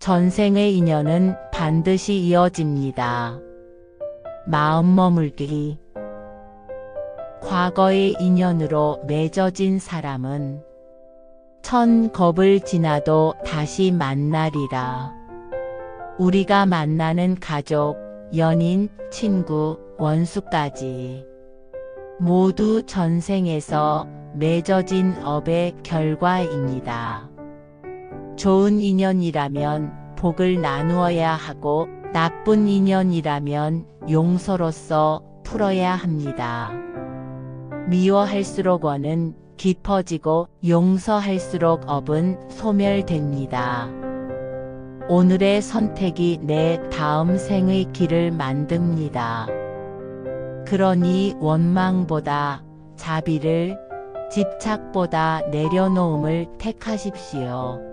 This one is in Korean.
전생의 인연은 반드시 이어집니다. 마음 머물기. 과거의 인연으로 맺어진 사람은 천 겁을 지나도 다시 만나리라. 우리가 만나는 가족, 연인, 친구, 원수까지 모두 전생에서 맺어진 업의 결과입니다. 좋은 인연이라면 복을 나누어야 하고 나쁜 인연이라면 용서로서 풀어야 합니다. 미워할수록 원은 깊어지고 용서할수록 업은 소멸됩니다. 오늘의 선택이 내 다음 생의 길을 만듭니다. 그러니 원망보다 자비를 집착보다 내려놓음을 택하십시오.